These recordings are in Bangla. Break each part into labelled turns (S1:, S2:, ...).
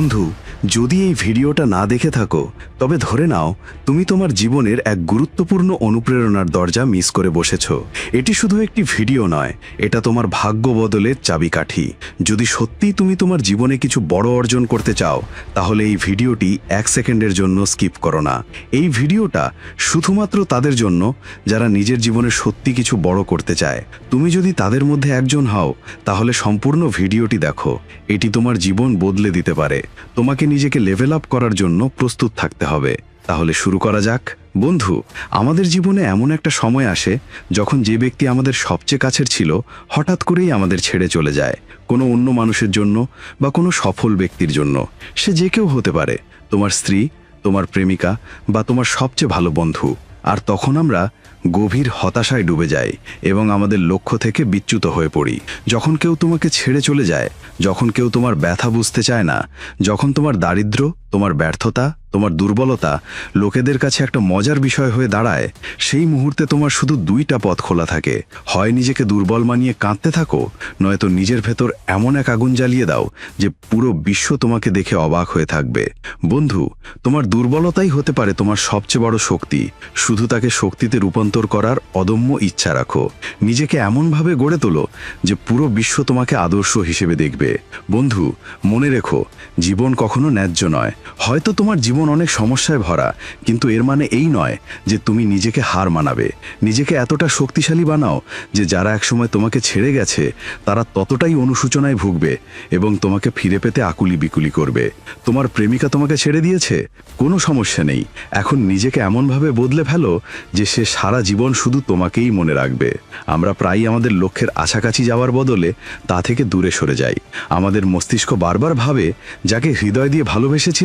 S1: বন্ধু যদি এই ভিডিওটা না দেখে থাকো, তবে ধরে নাও, তুমি তোমার জীবনের এক গুরুত্বপূর্ণ অনুপ্রেরণার দরজা মিস করে বসেছ। এটি শুধু একটি ভিডিও নয়, এটা তোমার ভাগ্য বদলের চাবিকাঠি। যদি সত্যিই তুমি তোমার জীবনে কিছু বড় অর্জন করতে চাও, তাহলে এই ভিডিওটি এক সেকেন্ডের জন্য স্কিপ করো না। এই ভিডিওটা শুধুমাত্র তাদের জন্য, যারা নিজের জীবনে সত্যি কিছু বড় করতে চায়। তুমি যদি তাদের মধ্যে একজন হও, তাহলে সম্পূর্ণ ভিডিওটি দেখো। এটি তোমার জীবন বদলে দিতে পারে। তোমাকে নিজেকে লেভেল আপ করার জন্য প্রস্তুত থাকতে হবে। তাহলে শুরু করা যাক। বন্ধু, আমাদের জীবনে এমন একটা সময় আসে যখন যে ব্যক্তি আমাদের সবচেয়ে কাছের ছিল, হঠাৎ করেই আমাদের ছেড়ে চলে যায়। কোনো অন্য মানুষের জন্য বা কোনো সফল ব্যক্তির জন্য। সে যে কেউ হতে পারে। তোমার স্ত্রী, তোমার প্রেমিকা বা তোমার সবচেয়ে ভালো বন্ধু। আর তখন আমরা গভীর হতাশায় ডুবে যাই এবং আমাদের লক্ষ্য থেকে বিচ্যুত হয়ে পড়ি। যখন কেউ তোমাকে ছেড়ে চলে যায়, যখন কেউ তোমার ব্যথা বুঝতে চায় না, যখন তোমার দারিদ্র্য তোমার ব্যর্থতা, তোমার দুর্বলতা লোকেদের কাছে একটা মজার বিষয় হয়ে দাঁড়ায়। সেই মুহূর্তে তোমার শুধু দুইটা পথ খোলা থাকে। হয় নিজেকে দুর্বল মানিয়ে কাঁদতে থাকো, নয়তো নিজের ভেতর এমন এক আগুন জ্বালিয়ে দাও যে পুরো বিশ্ব তোমাকে দেখে অবাক হয়ে থাকবে। বন্ধু, তোমার দুর্বলতাই হতে পারে তোমার সবচেয়ে বড় শক্তি। শুধু তাকে শক্তিতে রূপান্তর করার অদম্য ইচ্ছা রাখো। নিজেকে এমনভাবে গড়ে তোলো যে পুরো বিশ্ব তোমাকে আদর্শ হিসেবে দেখবে। বন্ধু, মনে রেখো, জীবন কখনো ন্যায্য নয়। হয়তো তোমার জীবন অনেক সমস্যায় ভরা, কিন্তু এর মানে এই নয় যে তুমি নিজেকে হার মানাবে। নিজেকে এতটা শক্তিশালী বানাও যে যারা একসময় তোমাকে ছেড়ে গেছে, তারা ততটাই অনুশোচনায় ভুগবে এবং তোমাকে ফিরে পেতে আকুলি বিকুলি করবে। তোমার প্রেমিকা তোমাকে ছেড়ে দিয়েছে? কোনো সমস্যা নেই। এখন নিজেকে এমনভাবে বদলে ফেলো যে সে সারা জীবন শুধু তোমাকেই মনে রাখবে। আমরা প্রায়ই আমাদের লক্ষ্যের আছাকাছি যাওয়ার বদলে তা থেকে দূরে সরে যাই। আমাদের মস্তিষ্ক বারবার ভাবে, যাকে হৃদয় দিয়ে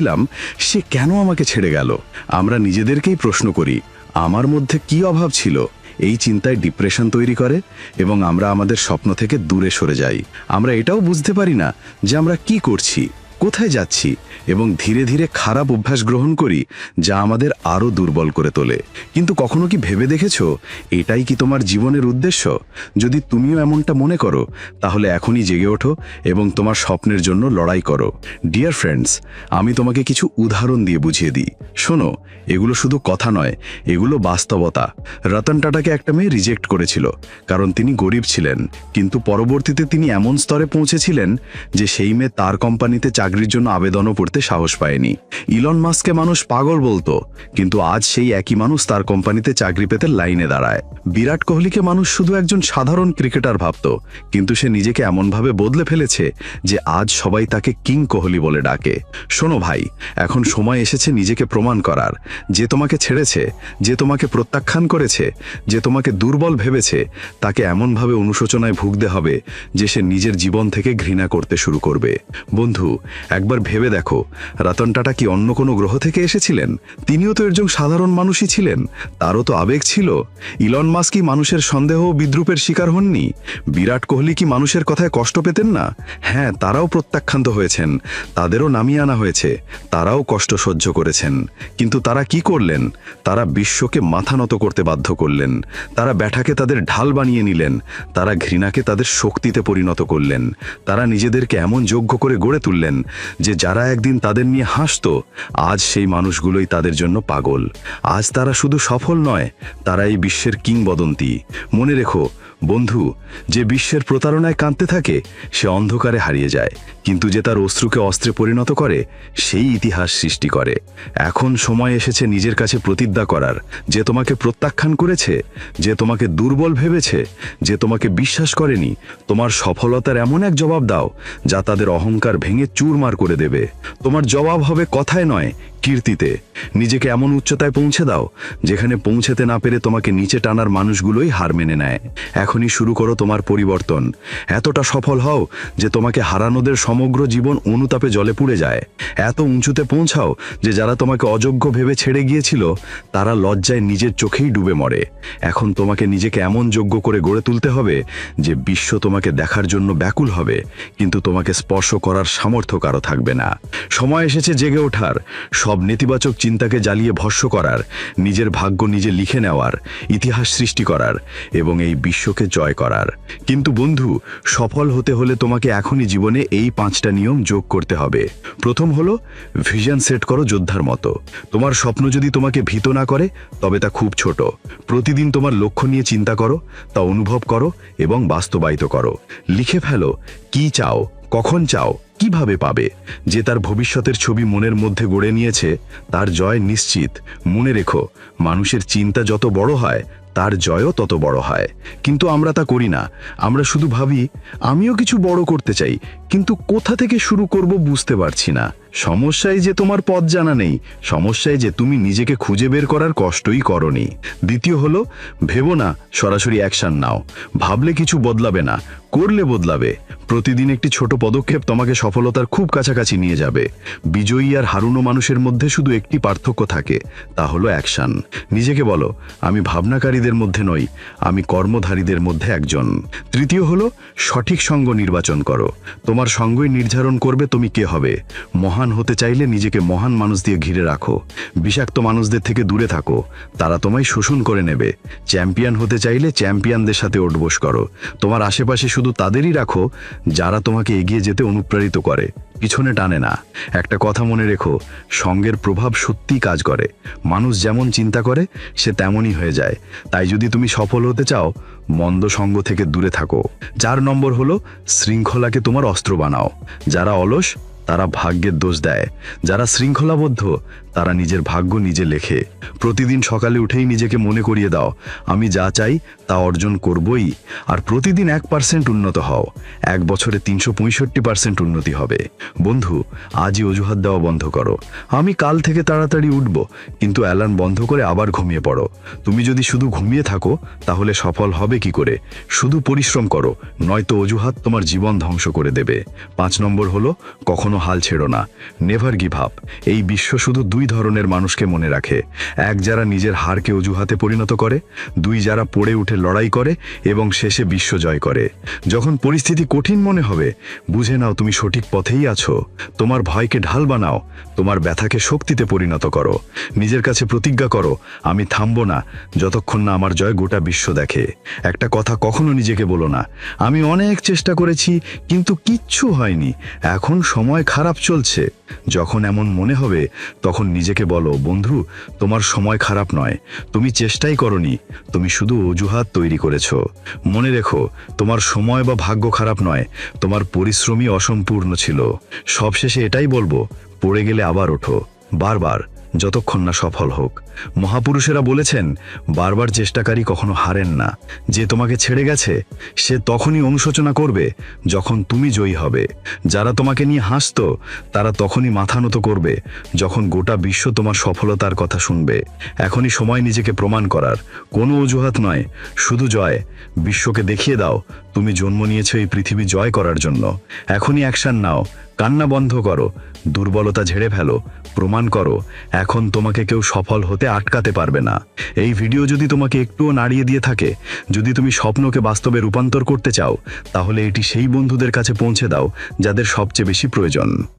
S1: ভালোবেসেছিলাম সে কেন আমাকে ছেড়ে গেল? আমরা নিজেদেরকেই প্রশ্ন করি, আমার মধ্যে কি অভাব ছিল? এই চিন্তায় ডিপ্রেশন তৈরি করে এবং আমরা আমাদের স্বপ্ন থেকে দূরে সরে যাই। আমরা এটাও বুঝতে পারি না যে আমরা কি করছি। কোথায় যাচ্ছি এবং ধীরে ধীরে খারাপ অভ্যাস গ্রহণ করি যা আমাদের আরও দুর্বল করে তোলে। কিন্তু কখনো কি ভেবে দেখেছ? এটাই কি তোমার জীবনের উদ্দেশ্য? যদি তুমিও এমনটা মনে করো, তাহলে এখনই জেগে ওঠো এবং তোমার স্বপ্নের জন্য লড়াই করো। ডিয়ার ফ্রেন্ডস আমি তোমাকে কিছু উদাহরণ দিয়ে বুঝিয়ে দিই। শোনো, এগুলো শুধু কথা নয়, এগুলো বাস্তবতা। রতন টাটাকে একটা মেয়ে রিজেক্ট করেছিল, কারণ তিনি গরিব ছিলেন। কিন্তু পরবর্তীতে তিনি এমন স্তরে পৌঁছেছিলেন যে সেই মেয়ে তার কোম্পানিতে চাকরির জন্য আবেদনও করতে সাহস পায়নি। ইলন মাস্ককে মানুষ পাগল বলতো, কিন্তু আজ সেই একই মানুষ তার কোম্পানিতে চাকরি পেতে লাইনে দাঁড়ায়। বিরাট কোহলিকে মানুষ শুধু একজন সাধারণ ক্রিকেটার ভাবত, কিন্তু সে নিজেকে এমনভাবে বদলে ফেলেছে যে আজ সবাই তাকে কিং কোহলি বলে ডাকে। শোনো ভাই, এখন সময় এসেছে নিজেকে প্রমাণ করার। যে তোমাকে ছেড়েছে, যে তোমাকে প্রত্যাখ্যান করেছে, যে তোমাকে দুর্বল ভেবেছে, তাকে এমনভাবে অনুশোচনায় ভুগতে হবে যে সে নিজের জীবন থেকে ঘৃণা করতে শুরু করবে। বন্ধু একবার ভেবে দেখো। রতন টাটা কি অন্য কোনো গ্রহ থেকে এসেছিলেন? তিনিও তো একজন সাধারণ মানুষই ছিলেন। তারও তো আবেগ ছিল। ইলন মাস কি মানুষের সন্দেহ বিদ্রুপের শিকার হননি? বিরাট কোহলি কি মানুষের কথায় কষ্ট পেতেন না? হ্যাঁ তারাও প্রত্যাখ্যান্ত হয়েছেন। তাদেরও নামিয়ে আনা হয়েছে। তারাও কষ্ট সহ্য করেছেন। কিন্তু তারা কি করলেন? তারা বিশ্বকে মাথা নত করতে বাধ্য করলেন। তারা ব্যাঠাকে তাদের ঢাল বানিয়ে নিলেন। তারা ঘৃণাকে তাদের শক্তিতে পরিণত করলেন। তারা নিজেদেরকে এমন যোগ্য করে গড়ে তুললেন যে যারা একদিন তাদের নিয়ে হাসত, আজ সেই মানুষগুলোই তাদের জন্য পাগল। আজ তারা শুধু সফল নয়, তারা এই বিশ্বের কিংবদন্তি। মনে রেখো বন্ধু, যে বিশ্বের প্রতারণায় কাঁদতে থাকে, সে অন্ধকারে হারিয়ে যায়। কিন্তু যে তার অশ্রুকে অস্ত্রে পরিণত করে, সেই ইতিহাস সৃষ্টি করে। এখন সময় এসেছে নিজের কাছে প্রতিজ্ঞা করার। যে তোমাকে প্রত্যাখ্যান করেছে, যে তোমাকে দুর্বল ভেবেছে, যে তোমাকে বিশ্বাস করেনি, তোমার সফলতার এমন এক জবাব দাও, যা তাদের অহংকার ভেঙে চুরমার করে দেবে। তোমার জবাব হবে কথায় নয় কীর্তিতে। নিজেকে এমন উচ্চতায় পৌঁছে দাও, যেখানে পৌঁছেতে না পেরে তোমাকে নিচে টানার মানুষগুলোই হার মেনে নেয়। এখনই শুরু করো তোমার পরিবর্তন। এতটা সফল হও যে তোমাকে হারানোদের সমগ্র জীবন অনুতাপে জলে পুড়ে যায়। এত উঁচুতে পৌঁছাও যে যারা তোমাকে অযোগ্য ভেবে ছেড়ে গিয়েছিল, তারা লজ্জায় নিজের চোখেই ডুবে মরে। এখন তোমাকে নিজেকে এমন যোগ্য করে গড়ে তুলতে হবে যে বিশ্ব তোমাকে দেখার জন্য ব্যাকুল হবে, কিন্তু তোমাকে স্পর্শ করার সামর্থ্য কারও থাকবে না। সময় এসেছে জেগে ওঠার। সব সব নেতিবাচক চিন্তাকে জ্বালিয়ে ভস্য করার, নিজের ভাগ্য নিজে লিখে নেওয়ার, ইতিহাস সৃষ্টি করার এবং এই বিশ্বকে জয় করার। কিন্তু বন্ধু, সফল হতে হলে তোমাকে এখনই জীবনে এই পাঁচটা নিয়ম যোগ করতে হবে। প্রথম হলো, ভিশন সেট করো যোদ্ধার মতো। তোমার স্বপ্ন যদি তোমাকে ভীত না করে, তবে তা খুব ছোট। প্রতিদিন তোমার লক্ষ্য নিয়ে চিন্তা করো, তা অনুভব করো এবং বাস্তবায়িত করো। লিখে ফেলো, কি চাও, কখন চাও কীভাবে পাবে? যে তার ভবিষ্যতের ছবি মনের মধ্যে গড়ে নিয়েছে, তার জয় নিশ্চিত। মনে রেখো, মানুষের চিন্তা যত বড় হয়, তার জয়ও তত বড় হয়। কিন্তু আমরা তা করি না। আমরা শুধু ভাবি, আমিও কিছু বড় করতে চাই, কিন্তু কোথা থেকে শুরু করব বুঝতে পারছি না। সমস্যায় যে তোমার পথ জানা নেই সমস্যায় যে তুমি নিজেকে খুঁজে বের করার কষ্টই করনি। দ্বিতীয় হলো, ভেবো না, সরাসরি অ্যাকশন নাও। ভাবলে কিছু বদলাবে না। করলে বদলাবে। প্রতিদিন একটি ছোট পদক্ষেপ তোমাকে সফলতার খুব কাছাকাছি নিয়ে যাবে। বিজয়ী আর হারুনো মানুষের মধ্যে শুধু একটি পার্থক্য থাকে, তা হলো অ্যাকশন। নিজেকে বলো, আমি ভাবনাকারীদের মধ্যে নই, আমি কর্মধারীদের মধ্যে একজন। তৃতীয় হলো, সঠিক সঙ্গ নির্বাচন করো। তোমার সঙ্গই নির্ধারণ করবে তুমি কে হবে। মহান হতে চাইলে নিজেকে মহান মানুষ দিয়ে ঘিরে রাখো। বিষাক্ত মানুষদের থেকে দূরে থাকো। তারা তোমায় শোষণ করে নেবে। চ্যাম্পিয়ন হতে চাইলে চ্যাম্পিয়নদের সাথে ওঠবোস করো। তোমার আশেপাশে শুধু তাদেরই রাখো যারা তোমাকে এগিয়ে যেতে অনুপ্রাণিত করে। পিছনে টানে না। একটা কথা মনে রেখো, সঙ্গের প্রভাব সত্যিই কাজ করে। মানুষ যেমন চিন্তা করে, সে তেমনই হয়ে যায়। তাই যদি তুমি সফল হতে চাও, মন্দ সঙ্গ থেকে দূরে থাকো। চার নম্বর হলো, শৃঙ্খলাকে তোমার অস্ত্র বানাও। যারা অলস, তারা ভাগ্যের দোষ দেয়। যারা শৃঙ্খলাবদ্ধ তারা নিজের ভাগ্য নিজে লেখে। প্রতিদিন সকালে উঠেই নিজেকে মনে করিয়ে দাও, আমি যা চাই তা অর্জন করবই, আর প্রতিদিন এক পার্সেন্ট উন্নত হও। এক বছরে তিনশো পঁয়ষট্টি পার্সেন্ট উন্নতি হবে। বন্ধু, আজই অজুহাত দেওয়া বন্ধ করো। আমি কাল থেকে তাড়াতাড়ি উঠব, কিন্তু অ্যালার্ম বন্ধ করে আবার ঘুমিয়ে পড়ো। তুমি যদি শুধু ঘুমিয়ে থাকো, তাহলে সফল হবে কি করে? শুধু পরিশ্রম করো, নয়তো অজুহাত তোমার জীবন ধ্বংস করে দেবে। পাঁচ নম্বর হলো, কখনো হাল ছেড়ো না। নেভার গিভ আপ এই বিশ্ব শুধু দুই ধরনের মানুষকে মনে রাখে। এক যারা নিজের হারকে অজুহাতে পরিণত করে, দুই যারা পড়ে উঠে লড়াই করে এবং শেষে বিশ্ব জয় করে। যখন পরিস্থিতি কঠিন মনে হবে, বুঝে নাও তুমি সঠিক পথেই আছো। তোমার ভয়কে ঢাল বানাও, তোমার ব্যথাকে শক্তিতে পরিণত করো। নিজের কাছে প্রতিজ্ঞা করো, আমি থামবো না, যতক্ষণ না আমার জয় গোটা বিশ্ব দেখে। একটা কথা কখনো নিজেকে বলো না, আমি অনেক চেষ্টা করেছি, কিন্তু কিচ্ছু হয়নি, এখন সময় খারাপ চলছে। যখন এমন মনে হবে, তখন নিজেকে বলো, বন্ধু, তোমার সময় খারাপ নয়। তুমি চেষ্টাই করনি। তুমি শুধু অজুহাত তৈরি করেছ। মনে রেখো, তোমার সময় বা ভাগ্য খারাপ নয়। তোমার পরিশ্রমই অসম্পূর্ণ ছিল। সবশেষে এটাই বলব, পড়ে গেলে আবার ওঠো। বারবার। যতক্ষণ না সফল হোক। মহাপুরুষেরা বলেছেন, বারবার চেষ্টাকারী কখনো হারেন না। যে তোমাকে ছেড়ে গেছে, সে তখনই অনুশোচনা করবে যখন তুমি জয়ী হবে। যারা তোমাকে নিয়ে হাসত, তারা তখনই মাথা নত করবে যখন গোটা বিশ্ব তোমার সফলতার কথা শুনবে। এখনই সময় নিজেকে প্রমাণ করার। কোনো অজুহাত নয়। শুধু জয়। বিশ্বকে দেখিয়ে দাও, তুমি জন্ম নিয়েছো এই পৃথিবী জয় করার জন্য। এখনই অ্যাকশন নাও। কান্না বন্ধ করো, দুর্বলতা ঝেড়ে ফেলো, প্রমাণ করো, এখন তোমাকে কেউ সফল হতে আটকাতে পারবে না। এই ভিডিও যদি তোমাকে একটুও নাড়িয়ে দিয়ে থাকে, যদি তুমি স্বপ্নকে বাস্তবে রূপান্তর করতে চাও, তাহলে এটি সেই বন্ধুদের কাছে পৌঁছে দাও, যাদের সবচেয়ে বেশি প্রয়োজন।